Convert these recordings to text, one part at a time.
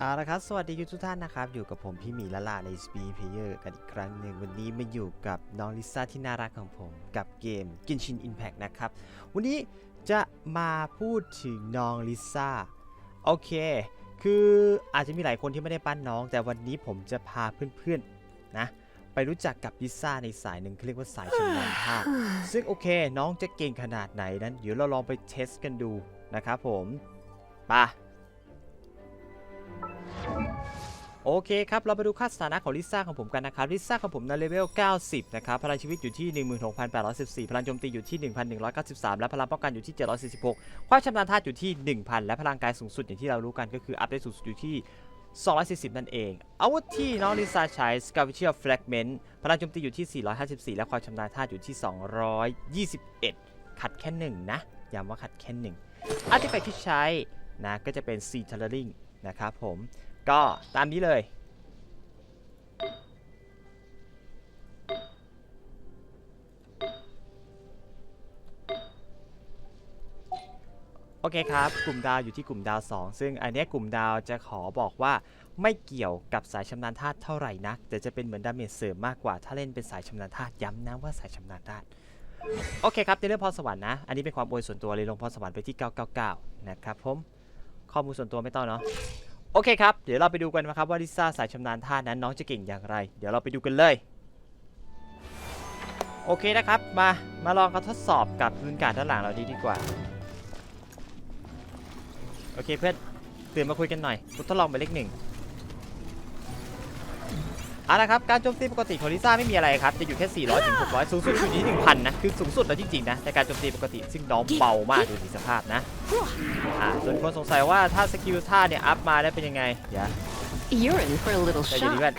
เอาละครับสวัสดีทุกท่านนะครับ อยู่กับผมพี่หมีละลาใน s p p l a y e r กันอีกครั้งหนึ่ง วันนี้มาอยู่กับน้องลิซ่าที่น่ารักของผม กับเกม Genshin Impact นะครับ วันนี้จะมาพูดถึงน้องลิซ่า โอเค คืออาจจะมีหลายคนที่ไม่ได้ปั้นน้อง แต่วันนี้ผมจะพาเพื่อนๆนะ ไปรู้จักกับลิซ่าในสายหนึ่งเขาเรียกว่าสายชำนาญท่าซึ่งโอเค น้องจะเก่งขนาดไหนนั้น เดี๋ยวเราลองไปเทสกันดูนะครับผมไป โอเคครับ เราไปดูค่าสถานะของลิซ่าของผมกันนะครับ ลิซ่าของผมในเลเวล 90 นะครับ พลังชีวิตอยู่ที่ 16,814 พลังโจมตีอยู่ที่ 1,193 และพลังป้องกันอยู่ที่ 746 ความชำนาญธาตุอยู่ที่ 1,000 และพลังกายสูงสุดอย่างที่เรารู้กันก็คืออัพได้สูงสุดอยู่ที่ 240 นั่นเอง อาวุธที่น้องลิซ่าใช้ s c a v e n g e r Fragment พลังโจมตีอยู่ที่ 454 และความชำนาญธาตุอยู่ที่ 221 ขัดแค่หนึ่งนะ ย้ำว่าขัดแค่หนึ่งอาร์ติแฟกที่ใช้นะก็จะเป็น Sea t e r r i n g นะครับผม ก็ตามนี้เลยโอเคครับ กลุ่มดาวอยู่ที่กลุ่มดาว 2 ซึ่งอันนี้กลุ่มดาวจะขอบอกว่าไม่เกี่ยวกับสายชำนาญธาตุเท่าไหร่นัก แต่จะเป็นเหมือนดาเมจเสริมมากกว่า ถ้าเล่นเป็นสายชำนาญธาตุย้ำนะว่าสายชำนาญธาตุโอเคครับในเรื่องพรสวรรค์นะ อันนี้เป็นความอวยส่วนตัวเลยลงพรสวรรค์ไปที่ 999 นะครับผม ข้อมูลส่วนตัวไม่ต้องเนาะ โอเคครับ เดี๋ยวเราไปดูกันนะครับว่าลิซ่าสายชำนาญท่านั้นน้องจะเก่งอย่างไร เดี๋ยวเราไปดูกันเลย โอเคนะครับ มา มาลองกาทดสอบกับพื้นการด้านหลังเราดีดีกว่า โอเคเพื่อนตื่นมาคุยกันหน่อยทดลองไปเลขหนึ่ง เอาละครับ การโจมตีปกติของลิซ่าไม่มีอะไรครับ จะอยู่แค่ 400ถึง600 สูงสุดอยู่ที่ 1,000 นะ คือสูงสุดแล้วจริงๆนะในการโจมตีปกติซึ่งน้องเบามากดูดีสภาพนะ อ่า ส่วนคนสงสัยว่าถ้าสกิลท่าเนี่ย อัพมาได้เป็นยังไงเดี๋ยว You're in for a little ใจเย็นดีเพื่อน shock.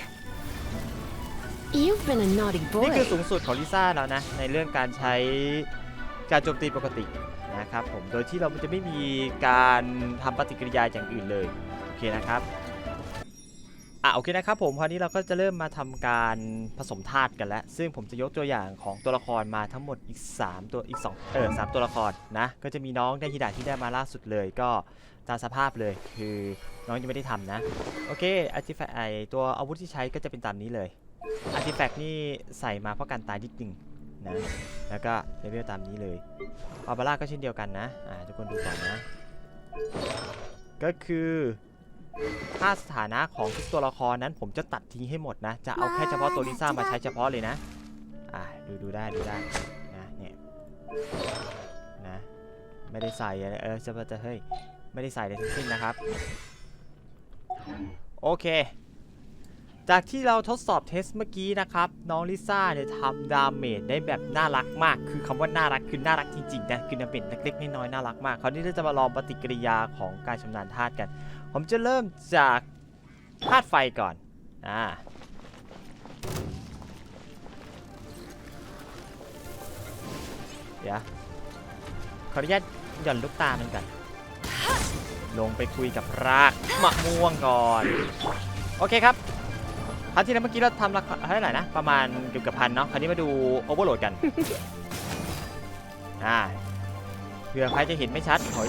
You've been a naughty นี่คือ boy. สูงสุดของลิซ่าแล้วนะ ในเรื่องการใช้การโจมตีปกตินะครับผม โดยที่เราจะไม่มีการทำปฏิกิริยาอย่างอื่นเลย โอเคนะครับ อะโอเคนะครับผมคราวนี้เราก็จะเริ่มมาทำการผสมธาตุกันแล้ว ซึ่งผมจะยกตัวอย่างของตัวละครมาทั้งหมดอีก 3 ตัวอีก2เออสามตัวละครนะ ก็จะมีน้องได้ฮิดาที่ได้มาล่าสุดเลย ก็ตามสภาพเลยคือน้องยังไม่ได้ทำนะ โอเคอาร์ติแฟไอตัวอาวุธที่ใช้ก็จะเป็นตามนี้เลยอาร์ติแฟกต์นี่ใส่มาเพราะการตายนิดนึงนะแล้วก็เลเวลตามนี้เลยบาบาร่าก็เช่นเดียวกันนะอ่าทุกคนดูก่อนนะ ก็คือ ถ้าสถานะของทุกตัวละครนั้นผมจะตัดทิ้งให้หมดนะ จะเอาแค่เฉพาะตัวลิซ่ามาใช้เฉพาะเลยนะ อ่าดูดูได้ดูได้นะเนี่ยนะไม่ได้ใส่อะไรเออจะจะเฮ้ยไม่ได้ใส่เลยทั้งสิ้นนะครับ โอเค จากที่เราทดสอบเทสเมื่อกี้นะครับ น้องลิซ่าเนี่ยทำดาเมจได้แบบน่ารักมาก คือคำว่าน่ารักคือน่ารักจริงๆนะคือดาเมจเล็กๆน้อยๆน่ารักมากคราวนี้เราจะมาลองปฏิกิริยาของการชำนาญธาตุกัน ผมจะเริ่มจากธาตุไฟก่อนอ่าเดี๋ยวขออนุญาตหย่อนลูกตามันก่อนลงไปคุยกับรากมะม่วงก่อน โอเคครับ ราวที่แล้วเมื่อกี้เราทำราคาเท่าไหร่นะ ประมาณเกือบกับพันเนาะ คราวนี้มาดูโอเวอร์โหลดกัน อ่า เผื่อใครจะเห็นไม่ชัดขอ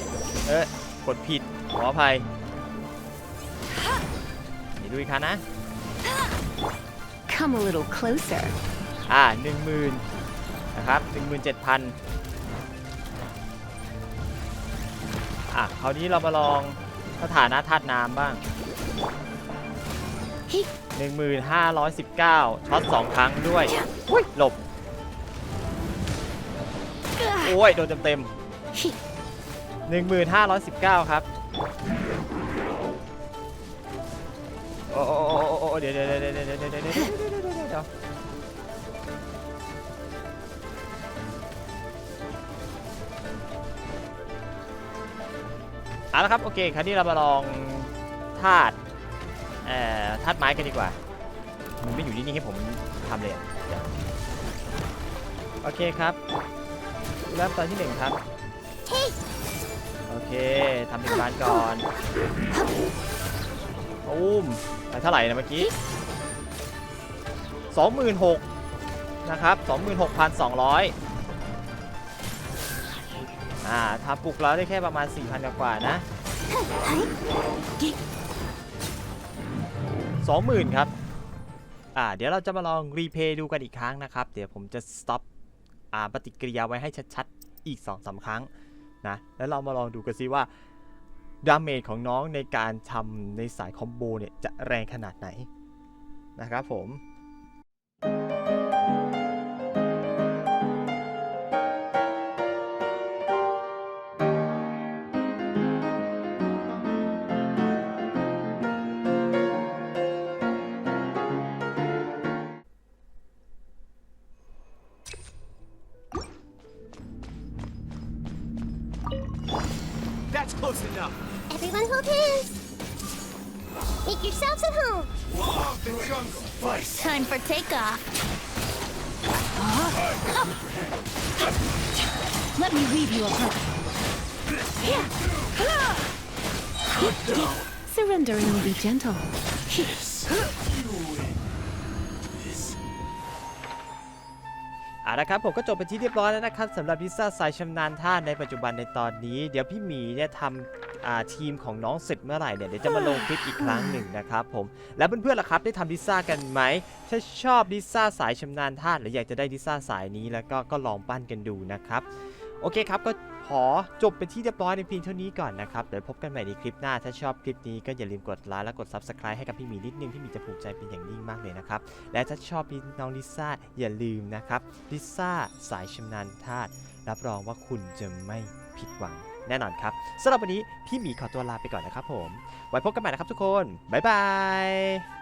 เออกดผิด ขออภัยเดี๋ยวดูอีกครั้งนะ Come a little closer. อ่าหนึ่งหมื่นนะครับหนึ่งหมื่นเจ็ดพันอะคราวนี้เรามาลองสถานะธาตุน้ำบ้าง 1519 ช็อต 2 ครั้งด้วย หลบ โอ้ย โดนเต็มเต็ๆ1519 ครับ โอ้เดี๋ยวเดี๋ยวเดี๋ยวเดี๋ยวเดี๋ยวเดี๋ยวเดี๋ยวเอาละครับ โอเค คราวนี้เรามาลองธาตุ เอ่อธาตุไม้กันดีกว่า มันไม่อยู่นิ่งๆให้ผมทำเลยอะเดี๋ยวโอเคครับเริ่มตอนที่หนึ่งครับ โอเคทำเป็นบ้านก่อนอุ้มไปเท่าไหร่นะเมื่อกี้26,000นะครับ26,200อ่าทำปลุกเราได้แค่ประมาณ 4,000 กว่านะ 20,000 ครับ อ่า เดี๋ยวเราจะมาลองรีเพย์ดูกันอีกครั้งนะครับ เดี๋ยวผมจะสต็อปอ่าปฏิกิริยาไว้ให้ชัดๆ อีก2-3ครั้งนะ แล้วเรามาลองดูกันซิว่าดาเมจของน้องในการทำในสายคอมโบเนี่ยจะแรงขนาดไหนนะครับผม close enough. Everyone hold hands. Make yourselves at home. Off the jungle. Fight. Time for takeoff. Uh-huh. Let me leave you alone. Surrender and will be gentle. เอาละครับผมก็จบไปที่เรียบร้อยแล้วนะครับสำหรับลิซ่าสายชำนาญท่าในปัจจุบันในตอนนี้ เดี๋ยวพี่หมีเนี่ยทำทีมของน้องเสร็จเมื่อไหร่เนี่ยเดี๋ยวจะมาลงคลิปอีกครั้งหนึ่งนะครับผมแล้วเพื่อนๆล่ะครับได้ทำลิซ่ากันไหมถ้าชอบลิซ่าสายชำนาญท่าหรืออยากจะได้ลิซ่าสายนี้แล้วก็ก็ลองปั้นกันดูนะครับโอเคครับก็ อจบเป็นที่เรียบร้อยในเพียงเท่านี้ก่อนนะครับ เดี๋ยวพบกันใหม่ในคลิปหน้า ถ้าชอบคลิปนี้ก็อย่าลืมกดไลค์และกด Subscribe ให้กับพี่หมีนิดนึง พี่หมีจะภูมิใจเป็นอย่างยิ่งมากเลยนะครับ และถ้าชอบน้องลิซ่าอย่าลืมนะครับลิซ่าสายชำนาญธาตุรับรองว่าคุณจะไม่ผิดหวังแน่นอนครับสำหรับวันนี้พี่หมีขอตัวลาไปก่อนนะครับผม ไว้พบกันใหม่นะครับทุกคน บ๊ายบาย